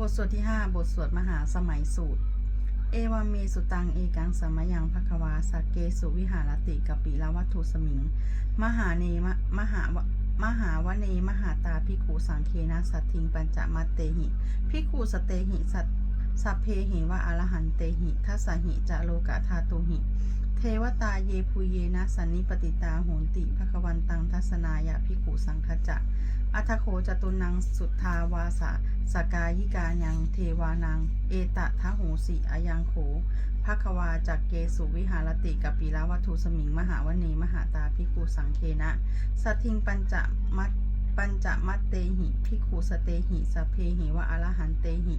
บทสวดที่ 5 บทสวดมหาสมัยสูตร เอวาเมสุตังเอกังสมยังภควาสักเกสุวิหารติกปิลวัตถุสมิง มหาเนมะมหามหาวเนมหาตาพิขูสังเคนะสัตทิงปัญจมัตเตหิพิขูสเตหิสัตสัพเพหิวะอรหันเตหิทัสหิจะโลกะธาตุหิ เทวตาเยภูเยนะสันนิปติตาโหนติภควันตังทัศนายะพิขูสังคจะอัทโคจตุนังสุทธาวาสะสกายิกายังเทวานัง เอตะทะโหสิอายังโขภควาจากเกสุวิหารติกับปีลาวัตถุสมิง มหาวณีมหาตาพิกุสังเคนะสัทิงปัญจมัตปัญจมัตเตหิพิกุสเตหิสเพหิวะอรหันเตหิ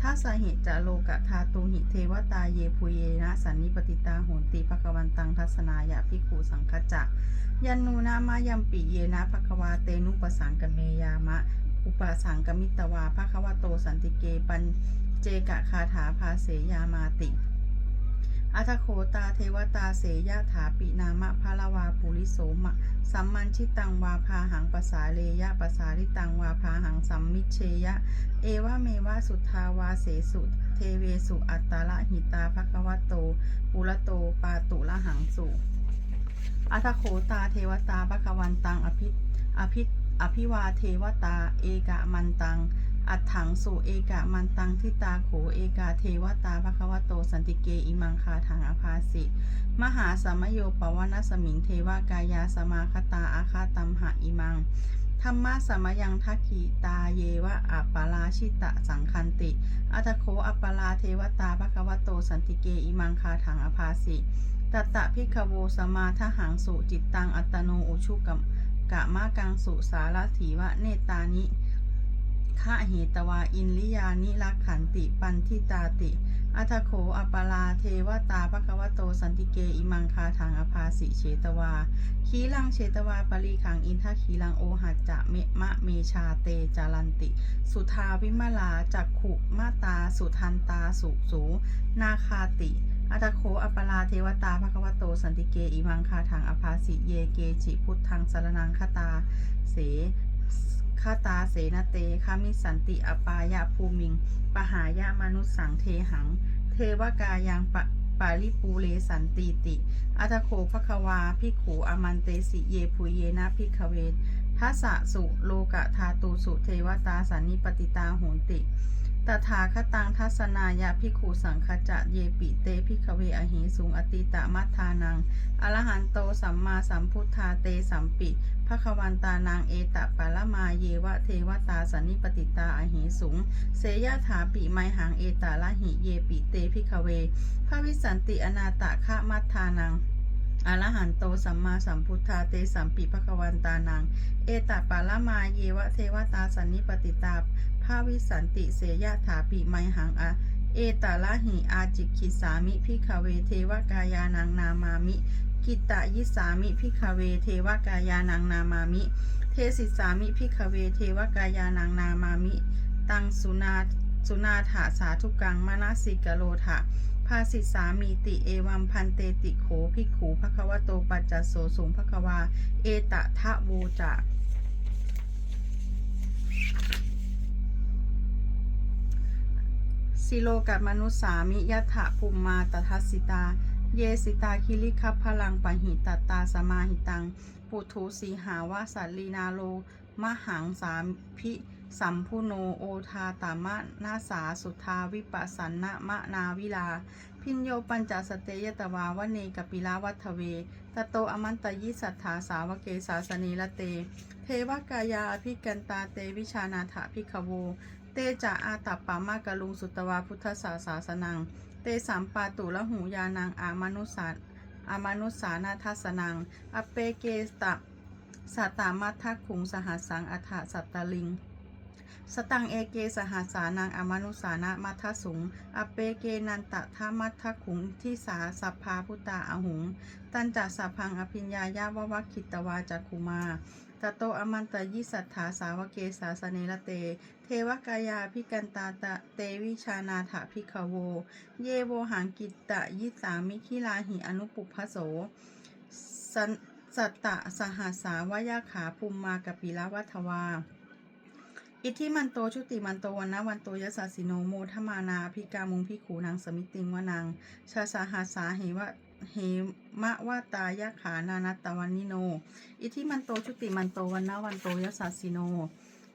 ถ้าสาเหตุจะโลกะทาตูหิเทวตาเยภูเยนะสันนิปติตาโหนติภควันตังทัศนายะพิคูสังคจะยันนูนามายัมปิเยนะภควาเตนุปสังกเมยามะ อุปสังกมิตวาภควโตสันติเกปันเจกะคาถาภาเสยามาติ อัทโคตาเทวตาเสยะถาปินามะพาลาวาปุริโสมะ สัมมันชิตังวาพาหังปสาเลยะปสาริตังวาพาหังสัมมิเชยะ เอวะเมวะสุทธาวาเสสุเทเวสุอัตตละหิตาภควโต ปุระโตปาตุละหังสุอัทโขตาเทวตาภควันตังอภิอภิอภิวาเทวตา เอกะมันตัง อัฏถังสุเอกะมันตังทิตาโขเอกาเทวตาภควโตสันติเกอิมังคาถังอภาสิ มหาสมโยปวนาสมิงเทวากายาสมาคตาอาคาตัมหะอิมังธรรมะสมยังทักขีตาเยวะอัปปาราชิตะสังคันติ อัตโคอัปปาราเทวตาภควโตสันติเกอิมังคาถังอภาสิตตะพิกโวสมาทหังสุจิตตังอัตโนอุชุกัมกะมากังสุสารถีวะเนตานิ ขะเหตวาอินลิยานิรักขันติปันทิตาติ อัทโขอปปาราเทวตาภควโตสันติเกอิมังคาทางอภาสิเชตวา ขีลังเชตวาปรีขังอินทขีลังโอหัจจะเมมะเมชาเตจารันติ สุทาวิมลาจักขุมาตาสุทันตาสุสูนาคาติอัตโคอัปลาเทวตาภควโต สันติเกอิมังคาทางอภาสิเยเกจิพุทธังสารนังคตา เส คาตาเสนาเตคามิสันติอปายะภูมิง ปหายะมนุสสังเทหัง เทวกายังปะปาลิปูเลสันติติ อัตโคภควาพิขูอมันเตสิเยภูเยนะพิขเวทัสสะสุโลกะธาตูสุเทวตาสันนิปติตาโหนติ ตถาคตังทัศนายะพิขุสังคจะเยปิเตพิกเวอหิสุงอติตะมัทานัง อรหันโตสัมมาสัมพุทธาเตสัมปิภควันตานางเอตะปะละมาเยวะเทวตาสันนิปติตาอหิสุงเสยถาปิไมหังเอตะละหิเยปิเตพิกเวภวิสันติอนาตะคะมัทานังอรหันโตสัมมาสัมพุทธาเตสัมปิภควันตานัง เอตปะลมาเยวะเทวตาสันนิปติตาาวิสันติเสยถาปิไมหังอะเอตาละหิอาจิกิสามิพิคเวเทวกายานังนามามิ กิตตยิสามิพิคเวเทวกายานังนามามิ เทสิสามิพิคเวเทวกายานังนามามิ ตังสุนาสุนาถาสาธุกังมนาสิกโลถะภาสิสามีติเอวัมพันเตติโขภิกขูภควโตปัจจโสสุงภควา เอตะทะโวจะ สิโลกัมนุสามิยะถะภูมมาตทัสสิตา เยสิตาคิริคัพพลังปหิตตาสมาหิตัง ปุถุสีหาวาสัลีนาโล มหังสามพิสัมพุโนโอทาตามะนาสาสุทาวิปัสสันนะมะนาวิลา พินโยปัญจสเตยตวาวเนกปิลาวัทเว ตโตอมันตยิสัทธาสาวเกสาสนีละเต เทวกายาภิกันตาเตวิชานาถาพิขโว เตจะอาตัปปามากะลุงสุตวาพุทธศาสาสนัง เตสามปาตุละหูยานังอามนุสาอามานุสานาทัสนัง อเปเกสตะสัตามัททขุงสหัสังอัฏฐสัตตลิง สตังเอเกสหัสานังอมานุสานะมัทสุง อเปเกนันตะทามัทขุงที่สาสัพพาพุตาอหุง ตันจัสัพพังอภิญญายาววัคคิตวาจักคุมา ตโตอมันตยิสัทธาสาวเกสาสเนละเต เทวกายาพิกันตาตะเตวิชานาถาพิคโว เยโวหังกิตตะยิสามิคิลาหิอนุปุพพโสสันสัตตะสหัสาวยาขาภูมมากปิลวัทวาอิทธิมันโตชุติมันโตวันนะวันโตยสสสิโนโมทมานาพิกามุงพิขูนางสมิติงวนังชาสาหาสาเหวะ เหมะวาตายะขานานัตตวันนิโน อิทิมันโตชุติมันโตวันนะวันโตยสัสสิโน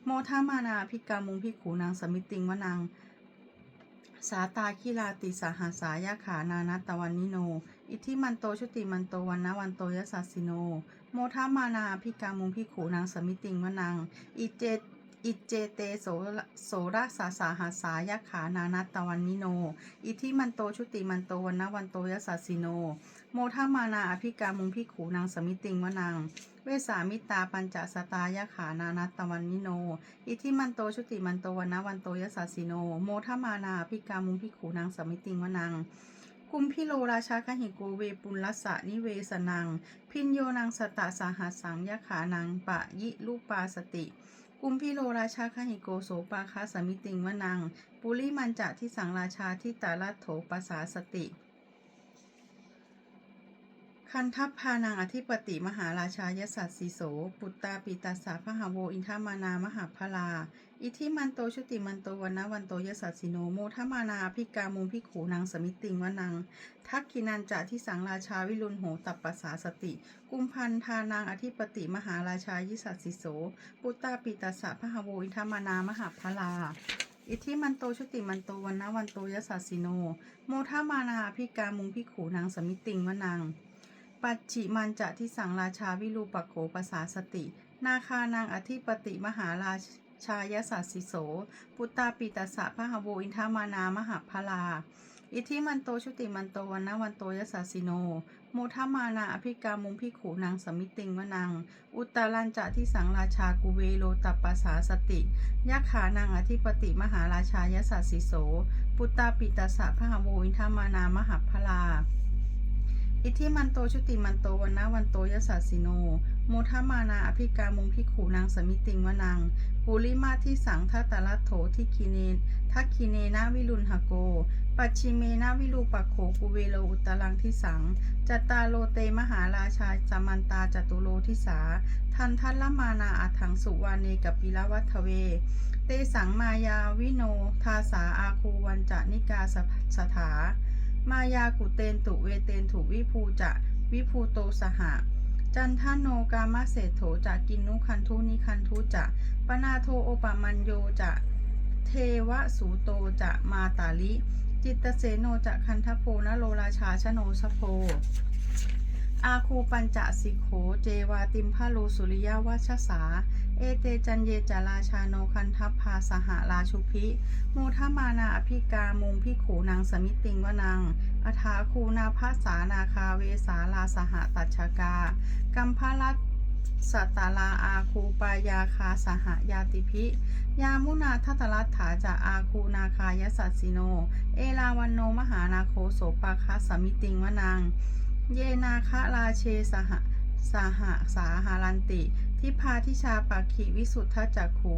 โมทามานาพิกามุงพิขูนางสมิติงวนังสาตาคิลาติสาหาสายะขานานัตวันนิโน อิทิมันโตชุติมันโตวันนวันโตยสัสสิโน โมทามานาพิกามุงพิขูนางสมิติงวนัง อิเจ อิจเจเตโสระโสรสาสาหาสายะขานานัตตวันนิโน อิทิมันโตชุติมันโตวันนวันโตยสัสสิโน โมทามานาอภิกามุงพิขูนางสมิติงวนังเวสามิตาปัญจสตายะขานานัตตวันนิโน อิทิมันโตชุติมันโตวันนวันโตยสัสสิโน โมทามานาอภิกามุงพิขูนางสมิติงวนังกุมพิโลราชาคหิโกเวปุลัสสะนิเวสนัง พินโยนังสตะสาหัสสังยะขานังปะยิลูปาสติ กุมพิโลราชาคหิโกโสปาคาสมิติงวนัง ปุริมันจะที่สังราชาที่ตาลัโถปสาสติ คันทัพพานางอธิปติมหาราชายสัสสิโส ปุตตาปิตัสสะพหาโวอินทามานามหาพลา อิทิมันโตชุติมันโตวันนวันโตยสัสสิโนโมทมานาพิกามุงพิขูนางสมิติงวนัง ทักกินันจะที่สังราชาวิรุณโหตัปปสาสติ กุมพันธานางอธิปติมหาราชายสัสสิโส ปุตตาปิตัสสะพหาโวอินทามานามหาพลาอิทธิมันโตชุติมันโตวันนวันโตยสัสสิโน โมทามานาพิกามุงพิขูนางสมิติงวนัง ปัจฉิมันจะที่สังราชาวิรูปโขปสาสติ นาคานางอธิปติมหาราชายสัสสิโส ปุตตาปิตสะพหโวอินทามานามหาพลา อิทิมันโตชุติมันโตวันนวันโตยสัสสิโนโมทามานาอภิกามุงพิขูนางสมิติงวนัง อุตตรันจะที่สังราชากุเวโลตัปปสาสติยักขานางอธิปติมหาราชายสัสสิโส ปุตตาปิตสสะพหโวอินทามานามหาพลา อิทธิมันโตชุติมันโตวันนะวันโตยสัสสิโนโมทามานาอภิกามุงพิขูนางสมิติงวนังปุริมาที่สังทัตตลัตโถที่คีเนทักคีเนนาวิรุณหโก ปัจฉิเมนาวิรูปโขกุเวโลอุตตรังที่สังจัตตาโลเตมหาราชาจามันตาจตุโลทิสา ทันทัลมานาอัถังสุวาเนกับปิลวัทเว เตสังมายาวิโนทาสาอาคูวันจะนิกาสสถา มายากุเตนตุเวเตนถุวิภูจะวิภูโตสหะ จันทโนกามเศธโถจะกินนุคันทุนิคันทุจะปนาโทโอปมัญโยจะเทวสูโตจะมาตาลิ จิตตเสโนจะคันทโพนโลราชาชโนสโพ อาคูปัญจสิโข เจวาติมพาโลสุริยวัชสา เอเตจันเยจาราชาโนคันทัพพาสหราชุพิโมทมานาอภิกามุงพิขูนางสมิติงวนังอถาคูนาภาสานาคาเวสาลาสหตัชกา กัมพาลัตสัตตาลาอาคูปายาคาสหายาติพิยามุนาทัตตลัตถาจะอาคูนาคายสัสสิโน เอลาวันโนมหานาโคโสปาคาสมิติงวนัง เยนาคะราเชสหะสหะสาหารันติ ทิพาทิชาปักขิวิสุทธจักขู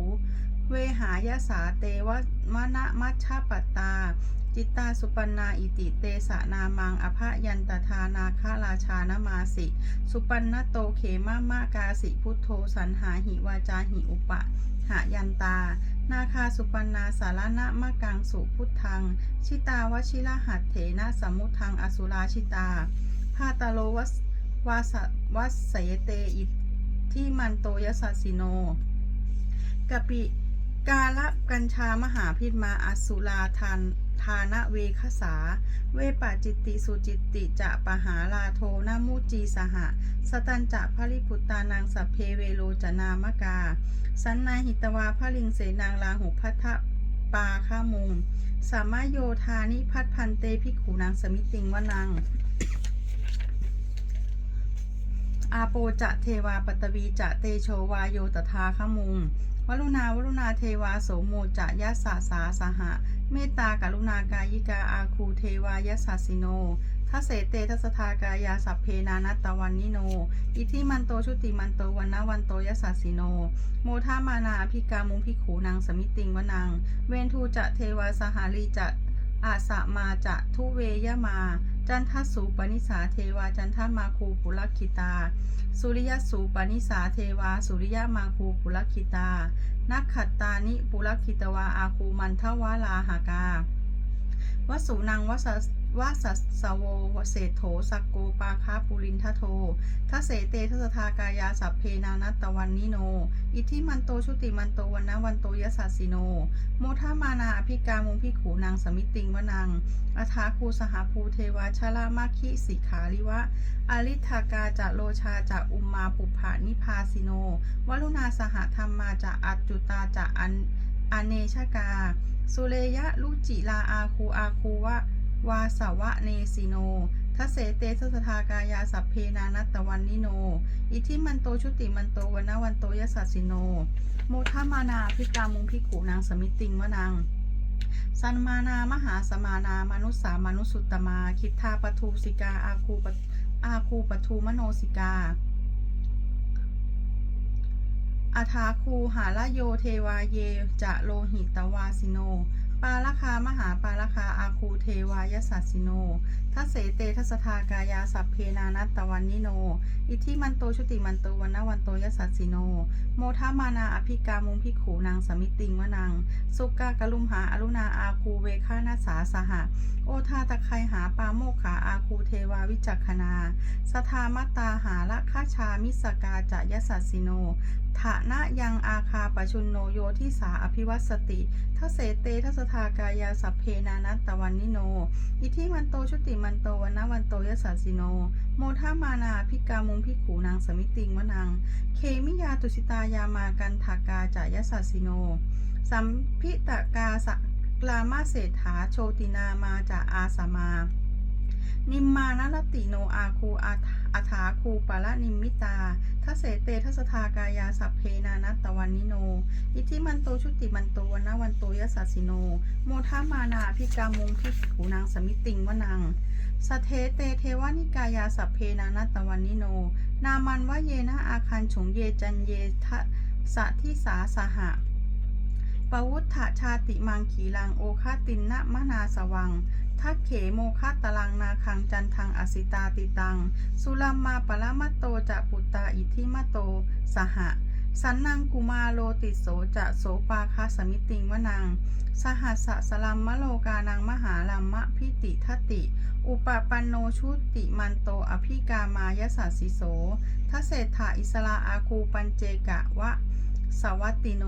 เวหายาสาเตวะมณมัชชาปตา จิตตาสุปันนาอิติเตสะนามังอภยันตทานาคาราชานมาสิ สุปันนโตเขมามากาสิพุทโธสันหาหิวาจาหิอุปะ หายันตา นาคาสุปันนาสารณะมะกังสุพุทธัง ชิตาวชิระหัตเถนะสมุทังอสุราชิตา พาตาโลวัสวาสวัสเสเตอิที่มันโตยสัสิโนกปิกาละกัญชามหาพิษมาอสุราทานทานเวคสา เวปาจิตติสุจิตติจะปหาลาโทนามุจีสหะ สตันจะพริพุตานางสัพเพเวโลจนามกา สันนาหิตวาพลิงเสนางลาหุพัทธปาข้ามุงสามารโยธานิพัดพันเตพิขูนางสมิติงวนัง อาโปจะเทวาปตวีจะเตโชวาโยตถาขมุงวรุณาวรุณาเทวาโสโมจะยะสาสาสหะ เมตตากรุณากายิกาอาคูเทวายสัสสิโนทัเสเตทัสทากายาสัพเพนานัตตวันนิโน อิทิมันโตชุติมันโตวันนะวันโตยสัสสิโน โมทามานาอภิกามุงพิขูนางสมิติงวนัง เวนทูจะเทวาสหารีจะอาสะมาจะทุเวยมา จันทสูปนิสาเทวาจันทมาคูปุลคิตา สุริยสูปนิสาเทวา สุริยมาคูปุลคิตา นักขัตตานิปุลคิตวาอาคูมันทวาลาหากาวสูนังวส วาสัสโวเศษโถสักโกปาคาปุรินทโททัเสเตทัสทากายาสัพเพนานัตตวันนิโน อิทิมันโตชุติมันโตวันนะวันโตยสัสสิโน โมทามานาอภิกามุงพิขูนางสมิติงวนังอทาคูสหภูเทวาชลามาคิสิขาลิวะอลิทากาจะโลชาจะอุมมาปุภานิพาสิโนวลุนาสหธรรมมาจะอัจจุตาจะอันอเนชกา สุเลยะลุจิลาอาคูอาคูวะ วาสวะเนสิโนทเสเตทัสทากายาสัพเพนานัตตวันนิโน อิทิมันโตชุติมันโตวันนะวันโตยสัสสิโน โมทามานาพิกามุงพิขูนางสมิติงวนังสันมานามหาสมานามนุสสามนุสุตตมา คิทธาปทูสิกาอาคูปอาคูปทูมโนสิกาอาทาคูหาลโยเทวาเยจะโลหิตวาสิโน ปาลคามหาปาลคาอาคูเทวายสัสิโน ทัสเสเตทัสทากายาสัพเพนานัตตวันนิโน อิทิมันโตชุติมันโตวันนวันโตยสัสิโน โมทามานาอภิกามุงพิขูนางสมิติงวนัง สุกากลุมหาอรุณาอาคูเวคานาสาสหะ โอทาตะไคหาปาโมขาอาคูเทวาวิจักขณาสทามตาหาละคาชามิสกาจะยสัสิโน ฐานะยังอาคาปชุนโนโยทิสาอภิวัสสติทเสเตทัสทากายาสัพเพนานัตตวันนิโน อิทิมันโตชุติมันโตวันนะวันโตยสัสสิโน โมทามานาพิกามุงพิขูนางสมิติงวนัง เคมิยาตุสิตายามากันทากาจายสัสสิโน สัมพิตกาสกลามาเศรษฐาโชตินามาจาอาสมา นิมมานรติโนอาคูอาอาถาคูปะละนิมมิตาทเสเตทัสทากายาสัพเพนานัตตวันนิโน อิทิมันโตชุติมันโตวันนวันโตยสัสิโน โมทามานาพิกามุงพิขูนางสมิติงวนังสเทเตเทวานิกายาสัพเพนานัตตวันนิโน นามันวะเยนะอาคันฉงเยจันเยทะสะทิสาสหะปวุฒชชาติมังขีลังโอคาตินนะมนาสวังทักเขโมคาตลังนา สิตาติตัง สุลัมมาปละมะโตจะปุตตาอิทิมโต สหะ สันนังกุมาโลติโสจะโสปาคาสมิติงวนัง สหัสสะลัมมะโลกานังมหาลัมมะพิติทติ อุปปันโนชุติมันโตอภิกามายสัสสิโสทเศรษฐาอิสลาอาคูปัญเจกะวะ สวัตติโน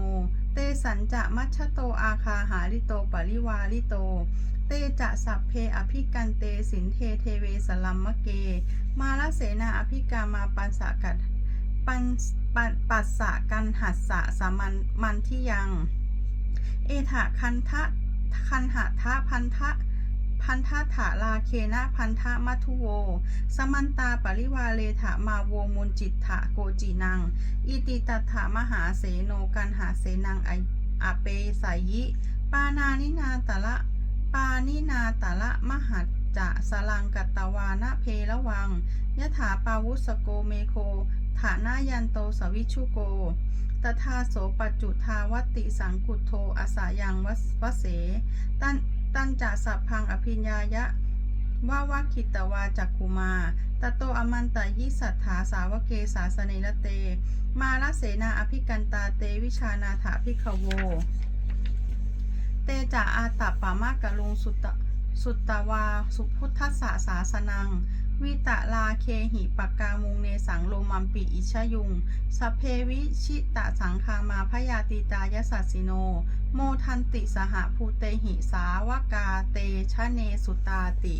ตสัญจะมัชโตอาคาหาริโตปริวาริโต เตจะสัพเพอภิกันเตสินเทเทเวสลัมมะเก มาลเสนาอภิกามาปันสะกัดปันปันปัสสะกันหัสสะสามันมันที่ยัง เอถะคันทะคันหะทะพันทะ พันธะถาลาเคนะพันธะมัทุโว สมันตาปริวาเลถะมาโวมุนจิตถะโกจีนัง อิติตถามหาเสโนกันหาเสนังออาเปสายิ ปานานินาตะละ ปานินาตะละมหัจจะสลังกัตตวานะเพละวัง ยถาปาวุสโกเมโคฐานายันโตสวิชุโกตถาโสปจุทาวติสังกุโทอาสายังวสวเสตัน ตันจะสัพพังอภิญญายะว่าวาคิตวาจักคุมาตโตอมันตยิสัทธาสาวเกสาสเนละเต มาลเสนาอภิกันตาเตวิชานาถาภิกขโว เตจะอาตัปปามากะลุงสุตตะสุตตวา สุพุทธสสะสาสนัง วิตะลาเคหิปกกามุงเนสังโลมัมปิอิชยุงสเพวิชิตะสังคามาพยาติตายสัสสิโน โมทันติสหภูเตหิสาวกาเตชะเนสุตาติ